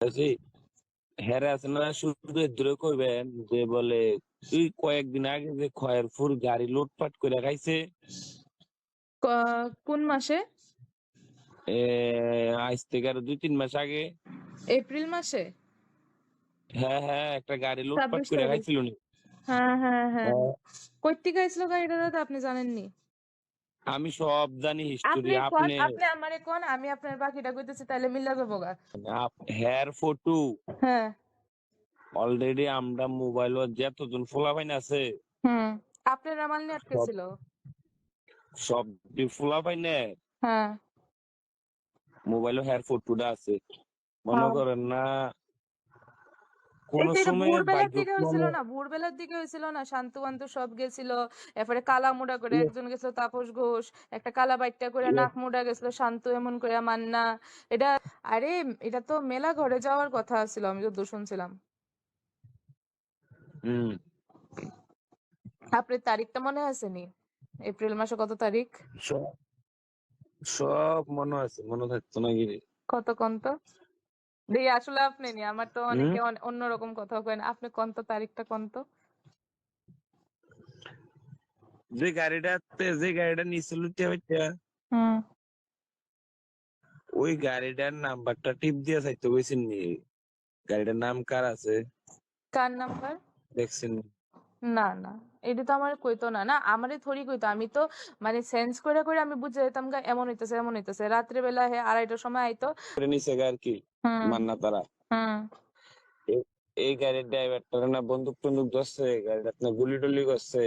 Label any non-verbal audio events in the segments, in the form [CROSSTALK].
না শুধু দূরে যে বলে তুই কয়েকদিন আগে যে খয়েরপুর গাড়ি লুটপাট করে খাইছে। কোন মাসে? আজ থেকে আরও দুই তিন মাস আগে। এপ্রিল মাসে? হ্যাঁ হ্যাঁ একটা গাড়ি লুটপাট করে। খাইছিল হ্যাঁ হ্যাঁ হ্যাঁ। হ্যাঁ, কই থেকে গাড়িটা দাদা আপনি জানেননি? আমি সব জানি হিস্টোরি আপনি আপনি আমারে কোন আমি আপনার বাকিটা কইতেছি তাহলে মিল্লা যাব গা। হেয়ার ফটো হ্যাঁ। অলরেডি আমরা মোবাইল ও যতজন ফোলাফাইন আছে হুম। আপনার আমার নিয়ে আটকে সব- ছিল? সব ফোলাফাইনে হ্যাঁ। মোবাইল ও হেয়ার ফটোটা আছে। মনে হ্যাঁ। করেন না কোন সময় হয়েছিল না? ভোরবেলার দিকে হয়েছিল না? শান্তু বান্তু সব গেছিল এরপরে কালা মুড়া করে ইয়ে। একজন গেছিল তাপস ঘোষ একটা কালা বাইটটা করে ইয়ে। নাক মুড়া গেছিল শান্তু এমন করে মান্না এটা আরে এটা তো মেলা ঘরে যাওয়ার কথা ছিল আমি যতদূর শুনছিলাম। হম। আপনার তারিখটা মনে আছে নি এপ্রিল মাসে কত তারিখ? সব মনে আছে মনে থাকতো নাকি? কত কন্ত? দেখি আসলে আপনি নি আমার তো অনেকে অন- অন্যরকম কথা কয় আপনি কন্ত তারিখটা কন্ত? যে গাড়িটাতে যে গাড়িটা নিছিল হুম। ওই গাড়িটার নাম্বারটা টিপ দিয়ে চাইতে কইছেন নি গাড়িটার নাম কার আছে? কার নাম্বার? দেখছেন না? না এটা তো আমার কইতো না না আমারে থরি কইতো আমি তো মানে সেন্স করে করে আমি বুঝে যেতাম গা এমন হইতেছে এমন হইতেছে রাত্রে বেলা হে আড়াইটার সময় আইতো। নিছে আর কি। মান্না তারা। এই গাড়ির ড্রাইভারটা না বন্দুক টন্দুক ধরছে গাড়িটা আপনার গুলি টুলি করছে।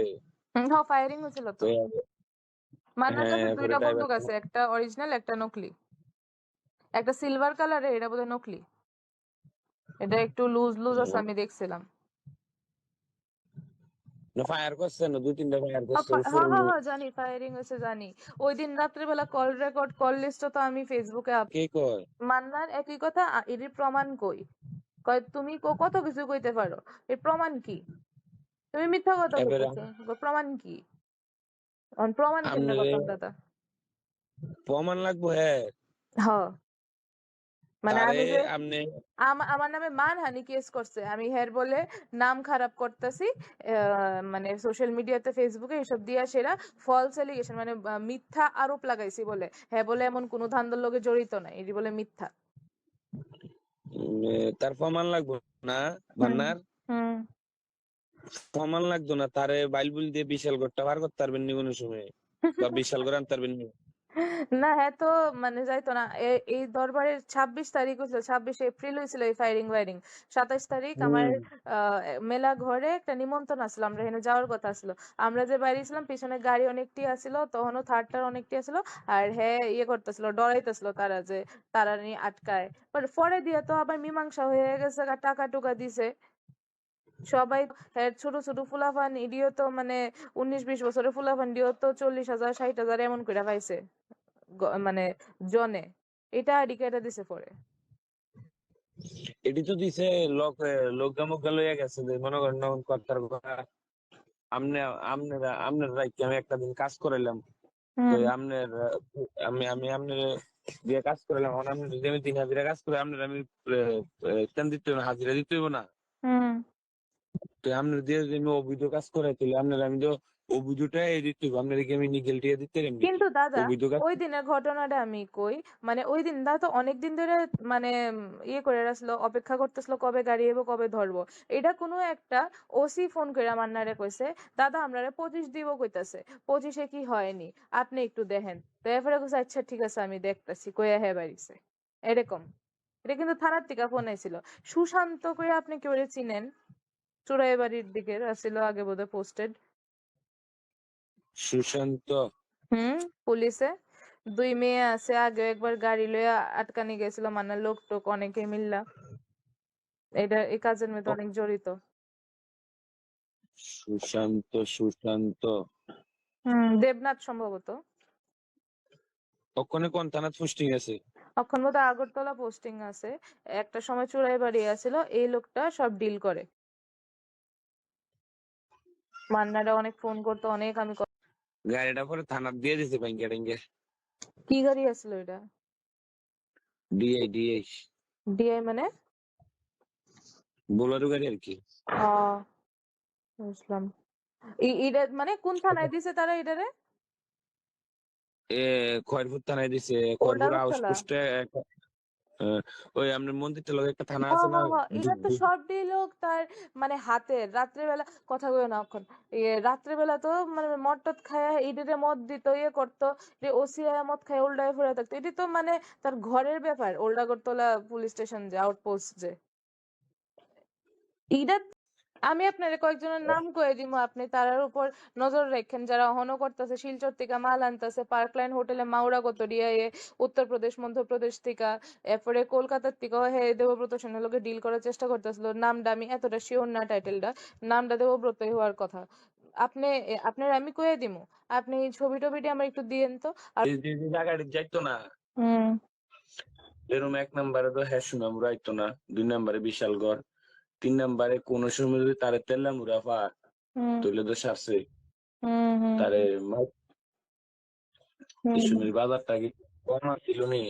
হুম, হ্যাঁ ফায়ারিং হয়েছিল তো। তো মান্নার কাছে হ্যাঁ, দুইটা বন্দুক আছে একটা অরিজিনাল একটা নকলি। একটা সিলভার কালারের এটা বোধহয় নকলি। এটা একটু লুজ লুজ আছে আমি দেখছিলাম। ফায়ার করছে না দুই তিনটা ফায়ার করছে হ্যাঁ হ্যাঁ হ্যাঁ জানি ফায়ারিং হয়েছে জানি। ওই দিন রাত্রিবেলা কল রেকর্ড কল লিস্ট তো আমি ফেসবুকে কে কয়? মান্নার একই কথা এর প্রমাণ কই? কয় তুমি কত কিছু কইতে পারো? এর প্রমাণ কি? তুমি মিথ্যা কথা কয় প্রমাণ কি? অন প্রমাণ করতাম দাদা? প্রমাণ লাগবো হ্যাঁ। হ। মানে আমি যে আমার নামে মানহানি কেস করছে। আমি হের বলে নাম খারাপ করতেছি মানে সোশ্যাল মিডিয়াতে ফেসবুকে এসব দিয়া সেরা ফলস এলিগেশন মানে মিথ্যা আরোপ লাগাইছি বলে। হ্যাঁ বলে এমন কোনো ধান্দার লগে জড়িত নাই এটি বলে মিথ্যা। তার প্রমাণ লাগবো না মান্নার হুম। প্রমাণ লাগতো না তারে বাইলবুল দিয়ে বিশাল ঘরটা বার করতে পারবেন নি কোনো সময়। বা বিশাল ঘর আনতে পারবেন নি। [LAUGHS] না হ্যাঁ তো মানে যাইতো না। এ- এই দরবারের ছাব্বিশ তারিখ হয়েছিল ছাব্বিশ এপ্রিল হয়েছিল এই ফায়ারিং ওয়ারিং সাতাইশ তারিখ আমার হুম। আহ, মেলা ঘরে একটা নিমন্ত্রণ আসলো আমরা এখানে যাওয়ার কথা ছিল আমরা যে বাইরে ছিলাম পিছনে গাড়ি অনেকটি আসিল তখনও থার্ডটার অনেকটি আসিল আর হ্যাঁ ইয়ে করতেছিল ডরাইতেছিল তারা যে তারা নিয়ে আটকায়। বাট পরে দিয়ে তো আবার মীমাংসা হয়ে গেছে টাকা টুকা দিছে। সবাই ছোট ছোট ফুলাফান ইডিও তো মানে উনিশ বিশ বছরের ফুলাফান ডিও তো চল্লিশ হাজার ষাট হাজার এমন করে পাইছে। মানে জনে। এটা আইডি কেটে দিছে পরে। এটি তো দিছে লোক লোক গামক লইয়া গেছে যে মনে করেন কথা আমনে আমনেরা আমনের রাইতে আমি একটা দিন কাজ করাইলাম। তো আমনের আমি আমি আমনের দিয়ে কাজ করাইলাম। এখন আপনি যদি আমি দিন হাজিরা কাজ করে আপনার আমি কেন দিতে হাজিরা দিতে হইব না। হুম। তো আপনার দিয়ে যদি আমি অবৈধ কাজ করাই তাহলে আপনার আমি তো অবৈধটা দিতে হইব আপনার কি আমি নিগেল টিয়া দিতে পারি? কিন্তু দাদা ওই দিনের ঘটনাটা আমি কই। মানে ওই দিন দাদা তো অনেক দিন ধরে মানে ইয়ে করে রাখছিল অপেক্ষা করতেছিল কবে গাড়ি এবো কবে ধরবো। এটা কোনো একটা ওসি ফোন করে মান্নারে কইছে দাদা আমরারে পঁচিশ দিব কইতাছে। পঁচিশে কি হয়নি? আপনি একটু দেখেন। তো এরপরে কইছে আচ্ছা ঠিক আছে আমি দেখতাছি। কইয়া হ্যাঁ বাড়িছে। এরকম। এটা কিন্তু থানার থেকে ফোন আইছিল। সুশান্ত কই আপনি কেউ চিনেন? চুরাই বাড়ির দিকে আসছিল আগে বোধহয় পোস্টেড সুশান্ত। হুম পুলিশে। দুই মেয়ে আছে আগে একবার গাড়ি লইয়া আটকানি গেছিল মানে লোক টোক অনেকে মিল্লা। এটা এই কাজের মধ্যে অনেক জড়িত। সুশান্ত সুশান্ত। হুম দেবনাথ সম্ভবত। ওখানে কোন থানা পোস্টিং আছে? এখন বোধ আগরতলা পোস্টিং আছে। একটা সময় চুরাই বাড়ি আছিল এই লোকটা সব ডিল করে। মান্নারা অনেক ফোন করতো অনেক আমি গাড়িটা পরে থানা দিয়ে দিছে ব্যাংকে ট্যাঙ্কে কি গাড়ি আছিল এটা ডিআই ডিআই ডিআই মানে? বোলারও গাড়ি আর কি। বুঝলাম। ই- ইটা মানে কোন থানায় দিছে তারা এটারে? এ খয়রপুর থানায় দিছে খয়রপুর হাউস পোস্টে ওই আপনার মন্দিরটা লগে একটা থানা হ্যাঁ আছে না হ্যাঁ হ্যাঁ এটা তো সব লোক তার মানে হাতের রাত্রেবেলা কথা কইও না এখন ইয়ে রাত্রেবেলা তো মানে মদ টদ খায় ইডিরে মদ দিত ইয়ে করতো যে ওসি মদ খায় ওল্ডায় ফুরে থাকতো এটি তো মানে তার ঘরের ব্যাপার ওল্ডাগরতলা পুলিশ স্টেশন যে আউটপোস্ট যে। ইডা আমি আপনার কয়েকজনের নাম কয়ে দিব আপনি তারার উপর নজর রাখেন। যারা অহনো করতেছে শিলচর থেকে মাল আনতেছে পার্কলাইন হোটেলে মাউরা গতরিয়া এ উত্তরপ্রদেশ মধ্যপ্রদেশ থেকে এরপরে কলকাতার থেকে হে দেবব্রত সেনের লোকে ডিল করার চেষ্টা করতেছিল। নামটা আমি এতটা শিওর না টাইটেলটা নামটা দেবব্রতই হওয়ার কথা। আপনি আপনার আমি কয়ে দিমু আপনি এই ছবি টবিটি আমার একটু দিয়েন তো। আর যে যে জায়গাটি যাইতো না। হুম। এরকম এক নম্বরে তো হ্যাসুনা মুরাইতো না। দুই নম্বরে বিশালগড় তিন নম্বরে কোন সময় যদি তারে তেল্লা মুরাফা তৈলে হুম। হুম তারে হুম। বাজারটা কি কম ছিল নি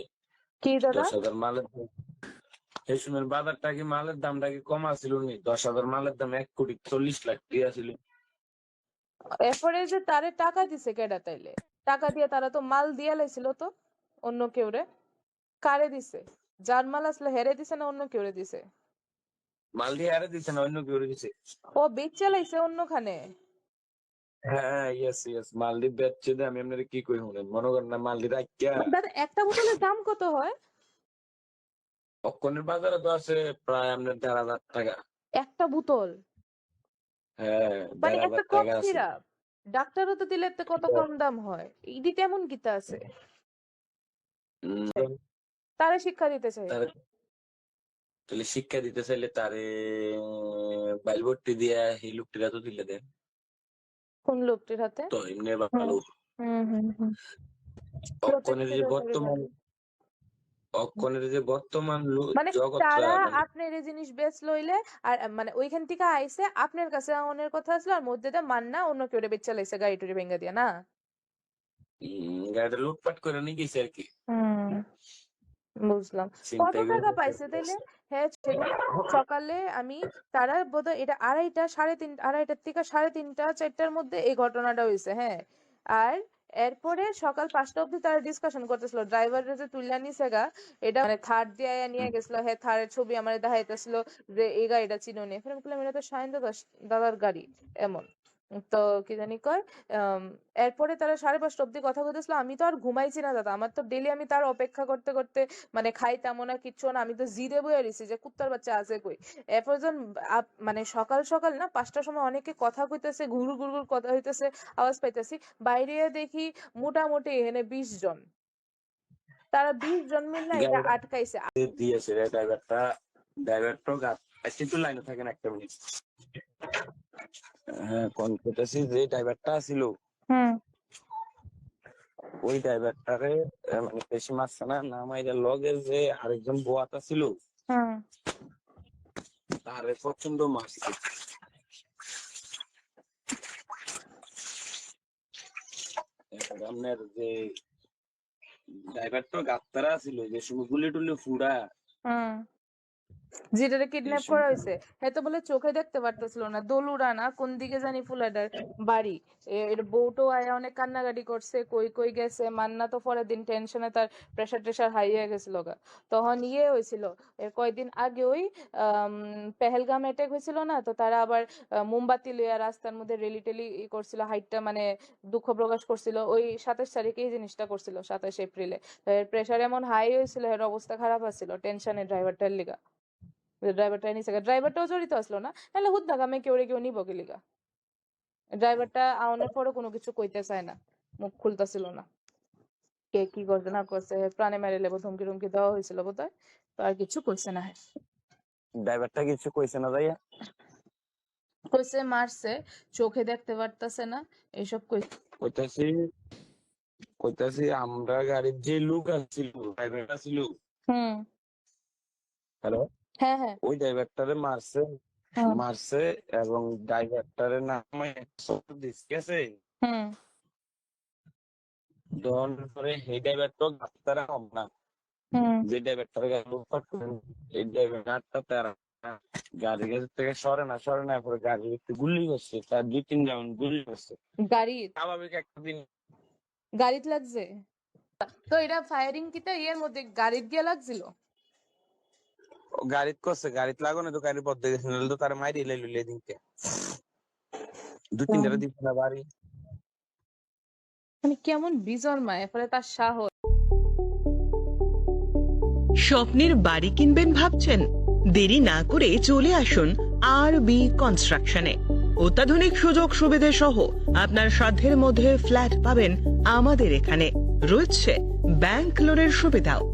কি দাদা? দশ হাজার মালের দাম হেসুনের বাজারটা কি মালের দামটা কি কম ছিল নি দশ হাজার মালের দাম এক কোটি চল্লিশ লাখ টাকা ছিল এরপরে যে তারে টাকা দিছে কেডা তাইলে? টাকা দিয়ে তারা তো মাল দিয়া লাইছিল তো অন্য কেউরে। কারে দিছে? যার মাল আসলে হেরে দিছে না অন্য কেউরে দিছে? মাল দিয়ে আরে দিছে না অন্য কেউ দিছে। ও বেচে লাইছে অন্যখানে? হ্যাঁ ইয়েস ইয়েস মাল দিয়ে বেচছে দে আমি আপনার কি কই শুনেন? মনে করেন না মাল দিয়ে রাখিয়া দাদা একটা বোতলের দাম কত হয়? অক্ষণের বাজারে তো আছে প্রায় আপনার দেড় হাজার টাকা। একটা বোতল? হ্যাঁ মানে একটা টাকা সিরাপ। ডাক্তারও তো দিলে তো কত কম দাম হয়? ইডি তেমন কিতা আছে। তারে শিক্ষা দিতে চাই। তাহলে শিক্ষা দিতে চাইলে তারে বাইল দিয়া এই লোকটিরা তো দিলে দেন। কোন লোকটির হাতে? তো এমনি ভালো অক্ষণের যে বর্তমান অক্ষণের যে বর্তমান মানে তারা মানে আপনার এই জিনিস বেচ লইলে আর মানে ওইখান থেকে আইসে আপনার কাছে আওনের কথা আসলো আর মধ্যে দিয়ে মান্না অন্য কেউ বেচা লাইছে গাড়ি টুড়ি ভেঙে দিয়া না? গাড়িটা লুটপাট করে নিয়ে গেছে আর কি। হুম। বুঝলাম। কত টাকা পাইছে তাইলে? হ্যাঁ সেদিন সকালে আমি তারা বোধহয় এটা আড়াইটা সাড়ে তিন আড়াইটার থেকে সাড়ে তিনটা চারটার মধ্যে এই ঘটনাটা হয়েছে হ্যাঁ। আর এরপরে সকাল পাঁচটা অব্দি তারা ডিসকাশন করতেছিল। ড্রাইভার যে তুইলা নিছে গা এটা মানে থার দিয়ে নিয়ে গেছিল হ্যাঁ থার্ডের ছবি আমার দেখাইতেছিল যে এই গাড়িটা চিনো নি। ফের বললাম এটা তো দাদা দাদার গাড়ি এমন। তো কি জানি কয় আম, এরপরে তারা সাড়ে পাঁচটা অব্দি কথা বলতেছিল আমি তো আর ঘুমাইছি না দাদা আমার তো ডেলি আমি তার অপেক্ষা করতে করতে মানে খাইতামও না কিচ্ছু না আমি তো জিরে বয়ে রইছি যে কুত্তার বাচ্চা আছে কই। এরপর যখন মানে সকাল সকাল না পাঁচটার সময় অনেকে কথা কইতেছে ঘুর ঘুর ঘুর কথা হইতেছে আওয়াজ পাইতেছি বাইরে দেখি মোটামুটি এখানে বিশ জন। তারা বিশ জন মিলে এটা আটকাইছে। দিয়েছে ড্রাইভারটা গাছ আচ্ছা, লাইনে থাকেন একটা মিনিট। হ্যাঁ কোন যে ড্রাইভারটা ছিল হুম। ওই ড্রাইভারটারে মানে বেশি মারছে না না মাইরা লগে যে আরেকজন বোয়াতা ছিল তারে প্রচণ্ড মারছে। আপনার যে ড্রাইভারটা গাত্তারা ছিল যে সময় গুলি টুলি ফুড়া। যেটারে কিডন্যাপ করা হয়েছে হ্যাঁ তো বলে চোখে দেখতে পারতেছিল না। দোলুরা না কোন দিকে জানি ফুলাডার বাড়ি। এর বউটো আয়া অনেক কান্নাকাটি করছে কই কই গেছে? মান্না তো পরের দিন টেনশনে তার প্রেসার টেসার হাই হয়ে গেছিল গা। তখন ইয়ে হয়েছিল এর কয়েকদিন আগে ওই পেহেলগাম অ্যাটাক হয়েছিল না? তো তারা আবার মোমবাতি লইয়া রাস্তার মধ্যে রেলি টেলি করছিল হাইটটা মানে দুঃখ প্রকাশ করছিল। ওই সাতাশ তারিখে এই জিনিসটা করছিল সাতাশ এপ্রিলে। এর প্রেসার এমন হাই হয়েছিল এর অবস্থা খারাপ আছিল টেনশনে ড্রাইভারটার লিগা। ড্রাইভারটা নিছে ড্রাইভারটাও জড়িত আসলো না। নাহলে হুদ্দা গামে কেউ রে কেউ নিব কি লিগা ড্রাইভারটা আউনের পরও কোনো কিছু কইতে চায় না। মুখ খুলতাছিল না। কে কি করছে না করছে প্রাণে মেরে লেবো ধমকি টমকি দেওয়া হয়েছিল বোধহয়। তো আর কিছু কইছে না। হ্যাঁ ড্রাইভারটা কিছু কইছে না যাইয়া কইছে মারছে চোখে দেখতে পারতাছে না এইসব কই কইতাছি কইতাছি আমরা গাড়ির যে লোক আসছিল ড্রাইভারটা ছিল হুম। হ্যালো হ্যাঁ হ্যাঁ। ওই ড্রাইভারটারে মারছে হুম মারছে এবং ড্রাইভারটারে নামে দিস গেছে হুম। দেওয়ার পরে সেই ড্রাইভারটা গাত্তারা কম না হুম। যে ড্রাইভারটারে গাড়ি লুটপাট করে এই ড্রাইভার গাড়িটা তারা গাড়ি কাছে থেকে সরে না সরে না পরে গাড়ি একটু গুলি করছে তার দুই তিন রাউন্ড গুলি করছে। গাড়ি স্বাভাবিক একটা দিন। গাড়িতে লাগছে? তো এটা ফায়ারিং কিটা ইয়ের মধ্যে গাড়িত গিয়ে লাগছিল? গাড়িত করছে গাড়িত লাগানো তো গাড়ির পথ দেখেছে নাহলে তো তার মাইরি লাইলো এদিনকে দু তিনটা দিচ্ছে না বাড়ি। মানে কেমন বিজর মায় ফলে তার সাহস। স্বপ্নের বাড়ি কিনবেন ভাবছেন? দেরি না করে চলে আসুন আর বি কনস্ট্রাকশনে অত্যাধুনিক সুযোগ সুবিধে সহ আপনার সাধ্যের মধ্যে ফ্ল্যাট পাবেন আমাদের এখানে। রয়েছে ব্যাংক লোনের সুবিধাও।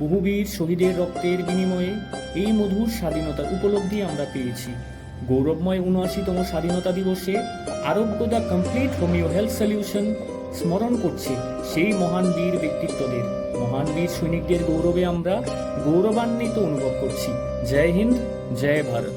বহু বীর শহীদের রক্তের বিনিময়ে এই মধুর স্বাধীনতার উপলব্ধি আমরা পেয়েছি। গৌরবময় উনআশিতম স্বাধীনতা দিবসে Arogya the complete homeo health solution স্মরণ করছে সেই মহান বীর ব্যক্তিত্বদের। মহান বীর সৈনিকদের গৌরবে আমরা গৌরবান্বিত অনুভব করছি। জয় হিন্দ, জয় ভারত।